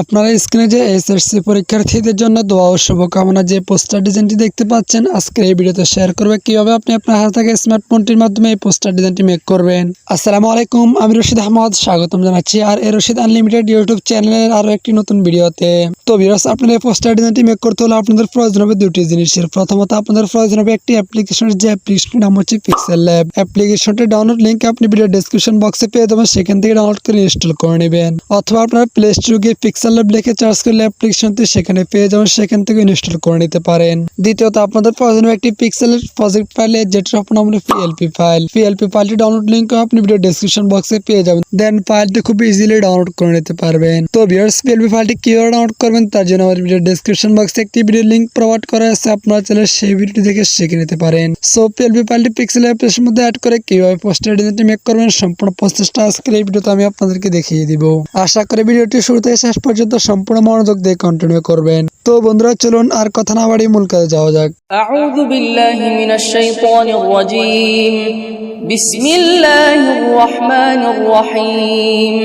আপনারা স্ক্রিনে যে এসএসসি পরীক্ষার্থীদের জন্য দোয়া ও শুভকামনা যে পোস্টার ডিজাইনটি দেখতে পাচ্ছেন আজকে এই ভিডিওতে শেয়ার করবে কীভাবে আপনি আপনার হাতে থাকা স্মার্টফোনটির মাধ্যমে এই পোস্টার ডিজাইনটি মেক করবেন। আসসালামু আলাইকুম, আমি রশিদ আহমদ, স্বাগতম জানাচ্ছি আর এ রশিদ আনলিমিটেড ইউটিউব চ্যানেলের আরও একটি নতুন ভিডিওতে। তো ভিউয়ার্স আপনার এই পোস্টার ডিজাইনটি মেক করতে হলে আপনাদের প্রয়োজন হবে দুটি জিনিসের। প্রথমত আপনাদের প্রয়োজন হবে একটি অ্যাপ্লিকেশনের যে অ্যাপ্লিকেশনটির নাম হচ্ছে পিক্সেল ল্যাব অ্যাপ্লিকেশনটি ডাউনলোড লিঙ্ক আপনি ভিডিও ডেসক্রিপশন বক্সে পেয়ে যাবেন, সেখান থেকে ডাউনলোড করে ইনস্টল করে নেবেন। অথবা আপনারা প্লে স্টোর গিয়ে পিক্সেল ল্যাব লিখে চার্জ করলে অ্যাপ্লিকেশনটি সেখানে পেয়ে যাবেন, সেখান থেকে ইনস্টল করে নিতে পারেন। দ্বিতীয়ত, আপনাদের প্রয়োজন হবে একটি পিক্সেলের প্রজেক্ট ফাইল যেটার আপনার আমরা পিএলপি ফাইল পিএলপি ফাইলটি ডাউনলোড লিঙ্ক আপনি ভিডিও ডেসক্রিপশন বক্সে পেয়ে যাবেন। দেন ফাইলটি খুব ইজিলি ডাউনলোড করে নিতে পারবেন। তো ভিউয়ার্স পিএলপি ফাইলটি কীভাবে ডাউনলোড করবেন করবেন তার জন্য আমার ভিডিও ডিসক্রিপশন বক্সে একটি ভিডিও লিঙ্ক প্রোভাইড করা আছে, আপনারা চাইলে সেই ভিডিওটি দেখে শিখে নিতে পারেন। সো পিএলপি পাল্টি পিক্সেল অ্যাপ্লিকেশন মধ্যে অ্যাড করে কীভাবে পোস্টার ডিজাইনটি মেক করবেন, সম্পূর্ণ প্রসেসটা আজকের এই ভিডিওতে আমি আপনাদেরকে দেখিয়ে দিব। আশা করি ভিডিওটি শুরু থেকে শেষ পর্যন্ত সম্পূর্ণ মনোযোগ দিয়ে কন্টিনিউ করবেন। তো বন্ধুরা, চলুন আর কথা না বাড়িয়ে মূল কাজে যাওয়া যাক। আউযু বিল্লাহি মিনাশ শাইতানির রাজীম বিসমিল্লাহির রহমানির রহিম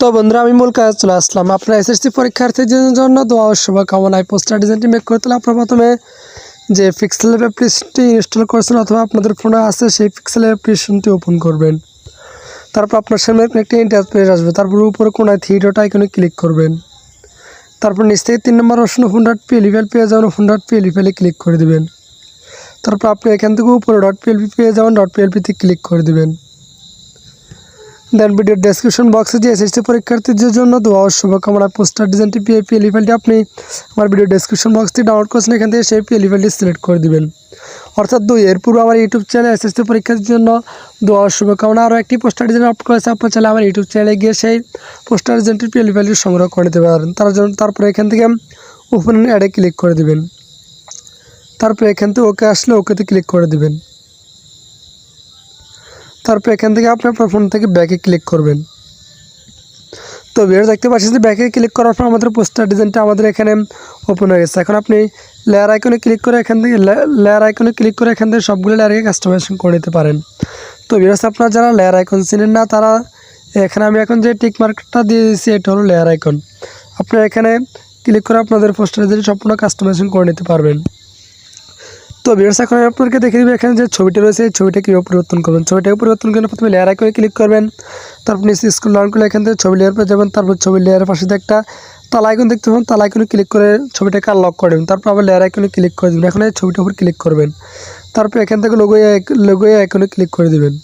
তো বন্ধুরা, আমি মূল কাজে চলে আসলাম। আপনার এসএসসি পরীক্ষার্থীদের জন্য দোয়া ও শুভকামনায় পোস্টার ডিজাইনটি মেক করতে হলে আপনার প্রথমে যে পিক্সেল অ্যাপ্লিকেশনটি ইনস্টল করেছেন অথবা আপনাদের ফোনে আছে, সেই পিক্সেল অ্যাপ্লিকেশনটি ওপেন করবেন। তারপর আপনার সামনে একটি ইন্টারপ্রেস আসবে। তারপর উপরে কোনায় থ্রি ডট আইকনে ক্লিক করবেন। তারপর নিচ থেকে তিন নম্বর অপশন ওপেন ডট পিএলিফেল পেয়ে যাবেন। ওপেন ডট পিএলিফেলে ক্লিক করে দেবেন। তারপর আপনি এখান থেকে উপরে ডট পিএলপি পেয়ে যাবেন। ডট পিএলপিতে ক্লিক করে দেবেন। দেন ভিডিওর ডেসক্রিপশন বক্সে যে এসএসসি পরীক্ষার্থীদের জন্য দোয়া ও শুভকামনা পোস্টার ডিজাইনটি পিএ পিএলিফেলটি আপনি আমার ভিডিও ডেসক্রিপশন বক্স থেকে ডাউনলোড করছেন, এখান থেকে সেই পিএলিফেলটি সিলেক্ট করে দিবেন। অর্থাৎ দুই, এর পূর্বে আমার ইউটিউব চ্যানেল এসএসসি পরীক্ষার্থীর জন্য দোয়া ও শুভকামনা। আরও একটি পোস্টার ডিজাইন আপলোড করেছে, আপনার চ্যানেল আমার ইউটিউব চ্যানেলে গিয়ে সেই পোস্টার ডিজাইনটির পিএলিফেলটি সংগ্রহ করে নিতে পারেন। তার জন্য তারপরে এখান থেকে ওপেন অ্যাডে ক্লিক করে দেবেন। তারপরে এখান থেকে ওকে আসলে ওকেতে ক্লিক করে দিবেন। তারপর এখান থেকে আপনি আপনার ফোন থেকে ব্যাকে ক্লিক করবেন। তো ভিডিও দেখতে পাচ্ছেন যে ব্যাকে ক্লিক করার পর আমাদের পোস্টার ডিজাইনটা আমাদের এখানে ওপেন হয়ে গেছে। এখন আপনি লেয়ার আইকনে ক্লিক করে এখান থেকে লেয়ার আইকনে ক্লিক করে এখান থেকে সবগুলো লেয়ারকে কাস্টমাইজেশন করে নিতে পারেন। তো ভিডিওস আপনারা যারা লেয়ার আইকন চিনেন না, তারা এখানে আমি এখন যে টিক মার্কটা দিয়ে দিয়েছি, এটা হলো লেয়ার আইকন আপনারা এখানে ক্লিক করে আপনাদের পোস্টার ডিজাইন সম্পূর্ণ কাস্টমাইজেশন করে নিতে পারবেন। তো ভিউয়ার্স এখন আমি আপনাদেরকে দেখে দিব এখানে যে ছবিটা রয়েছে, এই ছবিটা কীভাবে পরিবর্তন করবেন। ছবিটাকে পরিবর্তন করে প্রথমে লেয়ার আইকনে ক্লিক করবেন, তারপর নিচে স্কুল লার্ন করলে এখান থেকে ছবি লেয়ার পেয়ে যাবেন, তারপর ছবি লেয়ারের পাশে একটা তালা আইকন দেখতে পাবেন, তালা আইকনে ক্লিক করে ছবিটাকে করে দেবেন, তারপর আবার লেয়ার আইকনে ক্লিক করে দেবেন। এখন এই ছবিটার উপর ক্লিক করবেন, তারপর এখান থেকে লোগো লোগো আইকনে ক্লিক করে দেবেন।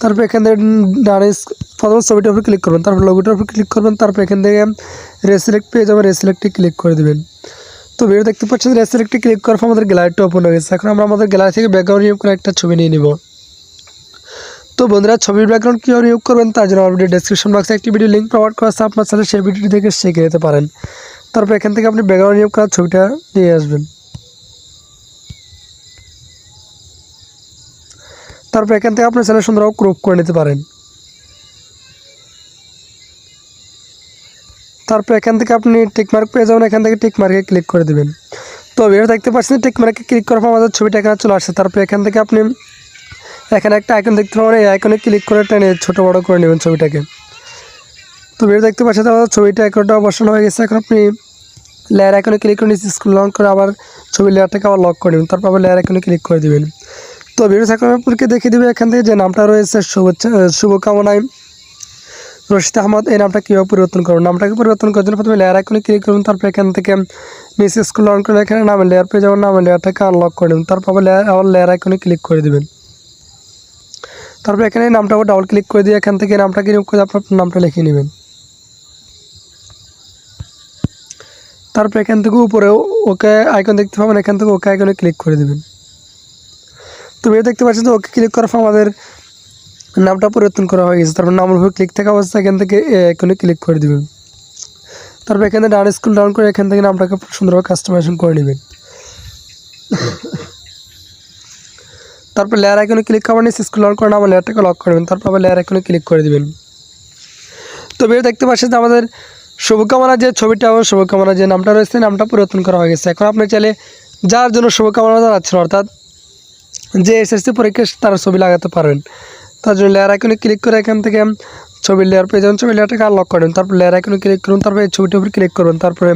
তারপর এখান থেকে ডানে প্রথম ছবিটার উপর ক্লিক করবেন, তারপর লোগোটার উপর ক্লিক করবেন, তারপর এখান থেকে রেসিলেক্ট পেয়ে যাবেন রেসিলেক্টে ক্লিক করে দেবেন। তো ভিডিও দেখতে পাচ্ছেন রেসিলেক্টে ক্লিক করার পর আমাদের গ্যালারিটা ওপেন হয়ে গেছে। এখন আমরা আমাদের গ্যালারি থেকে ব্যাকগ্রাউন্ড নিয়োগ করে একটা ছবি নিয়ে নিব। তো বন্ধুরা, ছবির ব্যাকগ্রাউন্ড কীভাবে নিয়োগ করবেন তার জন্য ভিডিও ডেসক্রিপশন বক্সে একটি ভিডিও লিঙ্ক প্রোভাইড করা আছে, আপনার সাথে সেই ভিডিওটি থেকে শিখে নিতে পারেন। তারপর এখান থেকে আপনি ব্যাকগ্রাউন্ড নিয়োগ করার ছবিটা নিয়ে আসবেন। তারপর এখান থেকে আপনার চ্যানেল সুন্দরভাবে ক্রপ করে নিতে পারেন। তারপর এখান থেকে আপনি টিকমার্ক পেয়ে যাবেন, এখান থেকে টিকমার্কে ক্লিক করে দেবেন। তো ভিডিও দেখতে পাচ্ছেন টিকমার্কে ক্লিক করার পর আমাদের ছবিটা এখানে চলে আসছে। তারপর এখান থেকে আপনি এখানে একটা আইকন দেখতে পাবেন, এই আইকনে ক্লিক করে টেনে ছোটো বড়ো করে নেবেন ছবিটাকে। তো ভিডিও দেখতে পাচ্ছেন আমাদের ছবিটা একটা বসানো হয়ে গেছে। এখন আপনি লেয়ার আইকনে ক্লিক করে নিচ্ছি স্কুল লক করে আবার ছবি লেয়ারটাকে আবার লক করে নেবেন। তারপর আবার লেয়ার আইকনে ক্লিক করে দেবেন। তো ভিডিও এখন আপনাকে দেখিয়ে দেবে এখান থেকে যে নামটা রয়েছে শুভ শুভকামনায়। রশিদ আহমদ, এই নামটা কীভাবে পরিবর্তন করুন নামটাকে পরিবর্তন করার জন্য প্রথমে লেয়ার আইকনে ক্লিক করুন, তারপর এখান থেকে নিচে স্কুল অন করে এখানে নামের লেয়ার পেয়ে যাবেন। নামের লেয়ারটাকে আনলক করে দেবেন। তারপর আবার লেয়ার আবার লেয়ার আইকনে ক্লিক করে দেবেন। তারপর এখানে নামটা ডাবল ক্লিক করে দিয়ে এখান থেকে নামটাকে নিয়োগ করে আপনার নামটা লিখে নেবেন। তারপর এখান থেকে উপরে ওকে আইকন দেখতে পাবেন। এখান থেকে ওকে আইকনে ক্লিক করে দেবেন। তো ভিডিও দেখতে পাচ্ছেন যে ওকে ক্লিক করার পর আমাদের নামটা পরিবর্তন করা হয়ে গেছে। তারপর নামের উপর ক্লিক থাকা অবস্থা এখান থেকে এখানে ক্লিক করে দেবেন। তারপর এখানে ডান স্কুল ডাউন করে এখান থেকে নামটাকে সুন্দরভাবে কাস্টমাইজেশন করে নেবেন। তারপর লেয়ার আইকনে ক্লিক করবেন স্কুল ডাউন করে নাম লেয়ারটাকে লক করবেন তারপর আবার লেয়ার আইকনে ক্লিক করে দেবেন। তো ভিডিও দেখতে পাচ্ছেন যে আমাদের শুভকামনা যে ছবিটা এবং শুভকামনা যে নামটা রয়েছে, নামটা পরিবর্তন করা হয়ে গেছে। এখন আপনি চাইলে যার জন্য শুভকামনা জানাচ্ছেন, অর্থাৎ যে এসএসসি পরীক্ষা তার ছবি লাগাতে পারবেন। তার জন্য লেয়ার আইকনে ক্লিক করে এখান থেকে ছবির লেয়ার পেয়ে যাবেন ছবি লেয়ারটাকে আনলক করেন তারপর লেয়ার আইকনে ক্লিক করুন, তারপর এই ছবিটার উপর ক্লিক করবেন তারপরে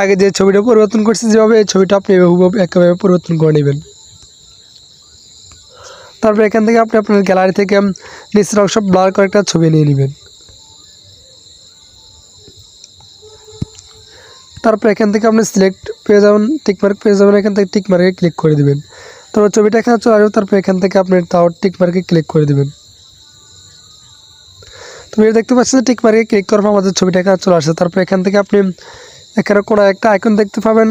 আগে যে ছবিটা পরিবর্তন করছে, যেভাবে এই ছবিটা আপনি এভাবে একেবারে পরিবর্তন করে নেবেন। তারপর এখান থেকে আপনি আপনার গ্যালারি থেকে নিচের অংশ ব্লার করে একটা ছবি নিয়ে নেবেন। তারপর এখান থেকে আপনি সিলেক্ট পেয়ে যাবেন টিকমার্ক পেয়ে যাবেন, এখান থেকে টিকমার্কে ক্লিক করে দিবেন। তারপর ছবিটা এখানে চলে আসবে, তারপর এখান থেকে আপনি তাও টিক মার্কে ক্লিক করে দেবেন। তুমি দেখতে পাচ্ছেন যে টিকমার্কে ক্লিক করার পর আমাদের ছবিটা এখানে চলে আসছে তারপর এখান থেকে আপনি এখানে কোনো একটা আইকন দেখতে পাবেন।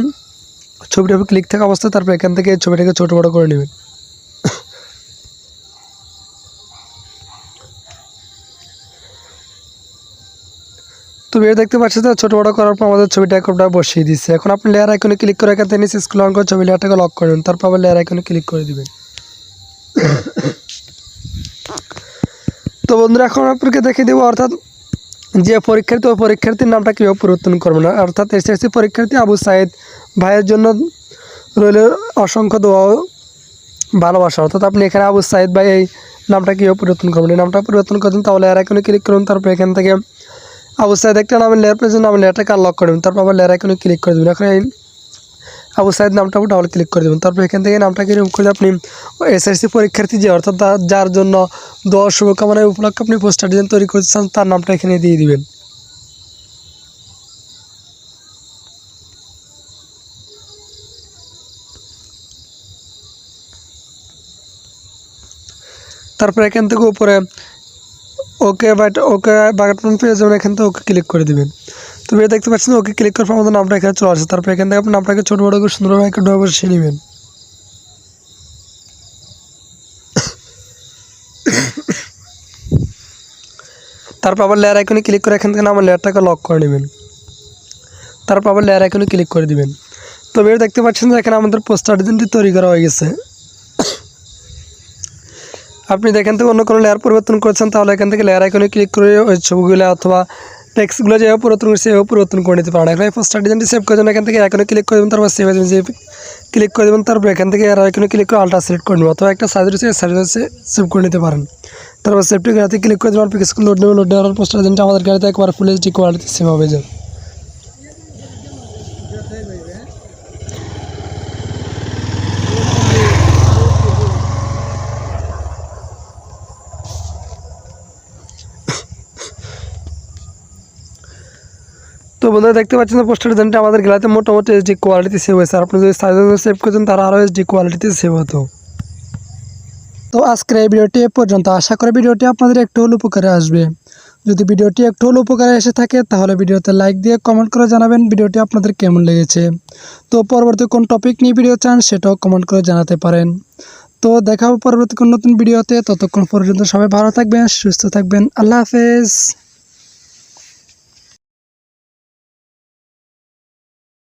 ছবিটা ক্লিক থাকা অবস্থায় তারপর এখান থেকে ছবিটাকে ছোটো বড়ো করে নেবেন। তো ভিডিও দেখতে পাচ্ছি তো ছোটো বড়ো করার পর আমাদের ছবিটা একটা বসিয়ে দিচ্ছে এখন আপনি লেয়ার আইকনে ক্লিক করে এখান থেকে অন করে ছবি লেয়ারটাকে লক করে দিন তারপর আবার লেয়ার আইকনে ক্লিক করে দিবেন। তো বন্ধুরা, এখন আপনাকে দেখে দেবো, অর্থাৎ যে পরীক্ষার্থী ওই পরীক্ষার্থীর নামটা কীভাবে পরিবর্তন করবে না। অর্থাৎ এসএসসি পরীক্ষার্থী আবু সাইদ ভাইয়ের জন্য রইল অসংখ্য দোয়া ও ভালোবাসা। অর্থাৎ আপনি এখানে আবু সাইদ ভাই এই নামটা কীভাবে পরিবর্তন করবেন? এই নামটা পরিবর্তন করবেন, তাহলে আর এখানে ক্লিক করুন, তারপর এখান থেকে সাইদ একটা নামের লেয়ার পেয়েছেন নামের লেয়ারটাকে আনলক করে দেবেন। তারপর আবার লেয়ার এখানে ক্লিক করে দেবেন। এখন এই আবু সাইদ নামটা ডাবল ক্লিক করে দেবেন। তারপর এখান থেকে নামটাকে রিমুভ করে আপনি এসএসসি পরীক্ষার্থী যে, অর্থাৎ যার জন্য দশ শুভকামনায় উপলক্ষে আপনি পোস্টার ডিজাইন তৈরি করছেন, তার নামটা এখানে দিয়ে দিবেন। তারপর এখান থেকে উপরে ওকে বাট ওকে বাটন পেয়ে যাবেন, এখান থেকে ওকে ক্লিক করে দিবেন। তো এটা দেখতে পাচ্ছেন ওকে ক্লিক করার পর আমাদের নামটা এখানে চলে আসছে। তারপর এখান থেকে আপনি নামটাকে ছোটো বড়ো করে সুন্দরভাবে একটা ডোয়া বসিয়ে নেবেন। তারপর আবার লেয়ার আইকনে ক্লিক করে এখান থেকে আমার লেয়ারটাকে লক করে নেবেন। তারপর আবার লেয়ার আইকনে ক্লিক করে দিবেন। তো এটা দেখতে পাচ্ছেন যে এখানে আমাদের পোস্টার ডিজাইনটি তৈরি করা হয়ে গেছে। আপনি এখান থেকে অন্য কোনো লেয়ার পরিবর্তন করছেন, তাহলে এখান থেকে লেয়ার আইকনে ক্লিক করে ওই ছবিগুলো অথবা টেক্সটগুলো যেভাবে পরিবর্তন করছে সেভাবে পরিবর্তন করে নিতে পারেন। এখন পোস্টার ডিজাইনটি সেভ করে এখান থেকে আইকনে ক্লিক করে দেবেন, তারপর সেভ যে ক্লিক করে দেবেন, তারপর এখান থেকে আর আইকনে ক্লিক করে আলট্রা সিলেক্ট করে নেবেন, অথবা একটা সাইজ রয়েছে সাইজ সেভ করে নিতে পারেন। তারপর সেভটি গাড়িতে ক্লিক করে দেবেন পিক্স লোড নেবেন লোড নেওয়ার পোস্টার ডিজাইনটা আমাদের গাড়িতে একবার ফুল এইচডি কোয়ালিটি সেভ হবে যাবে বন্ধুরা দেখতে পাচ্ছেন পোস্টার ডিজাইনটা আমাদের গেলাতে মোটামুটি এইচডি কোয়ালিটি সেভ হয়েছে। আর আপনি যদি সাইজ সেভ করছেন তার আরও এইচডি কোয়ালিটিতে সেভ হতো। তো আজকের এই ভিডিওটি এ পর্যন্ত। আশা করি ভিডিওটি আপনাদের একটু হলে উপকারে আসবে। যদি ভিডিওটি একটু হলে উপকারে এসে থাকে, তাহলে ভিডিওতে লাইক দিয়ে কমেন্ট করে জানাবেন ভিডিওটি আপনাদের কেমন লেগেছে। তো পরবর্তী কোন টপিক নিয়ে ভিডিও চান সেটাও কমেন্ট করে জানাতে পারেন। তো দেখা হবে পরবর্তী কোন নতুন ভিডিওতে ততক্ষণ পর্যন্ত সবাই ভালো থাকবেন, সুস্থ থাকবেন। আল্লাহ হাফেজ।